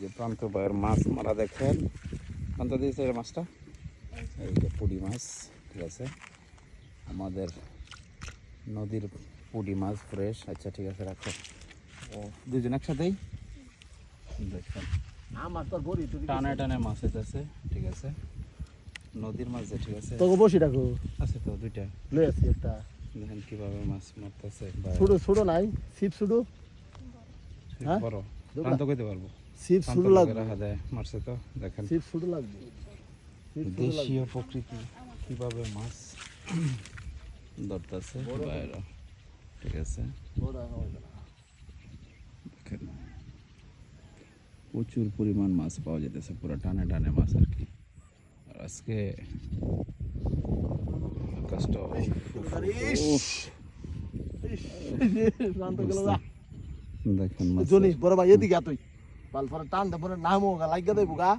যে প্রান্ত বয়ের মাছ মারা দেখেন। প্রান্ত দিয়েছে মাছটা? এই যে পুডি মাছ ঠিক আছে। আমাদের নদীর পুডি মাছ ফ্রেশ আচ্ছা ঠিক আছে রাখো। ও দুজন একসাথেই? দেখেন। টানে টানে মাছ আছে ঠিক আছে। নদীর মাছ ঠিক আছে। তোকে বসি রাখো। আছে তো দুইটা। লই আসি একটা। দেখেন কীভাবে মাছ মারতেছে ছোট ছোট নাই সিপ ছোটো। হ্যাঁ? বড়? প্রান্ত কইতে পারব? সিপ লোকে লাগবে। রাখা দেয় মারছে তো দেখেন। সিপ ছোটো লাগবে। দেশীয় প্রকৃতি কীভাবে মাছ ধরতেছে বাইরে। ঠিক আছে। দেখেন। প্রচুর পরিমাণ মাছ পাওয়া যেতেছে পুরো টানে টানে মাছ আর কি। আর আজকে আকাশটা না দেখেন বড় ভাই এদিকে তুই। পাল পরে টান দে নামো গা লাগিয়ে দেবো গা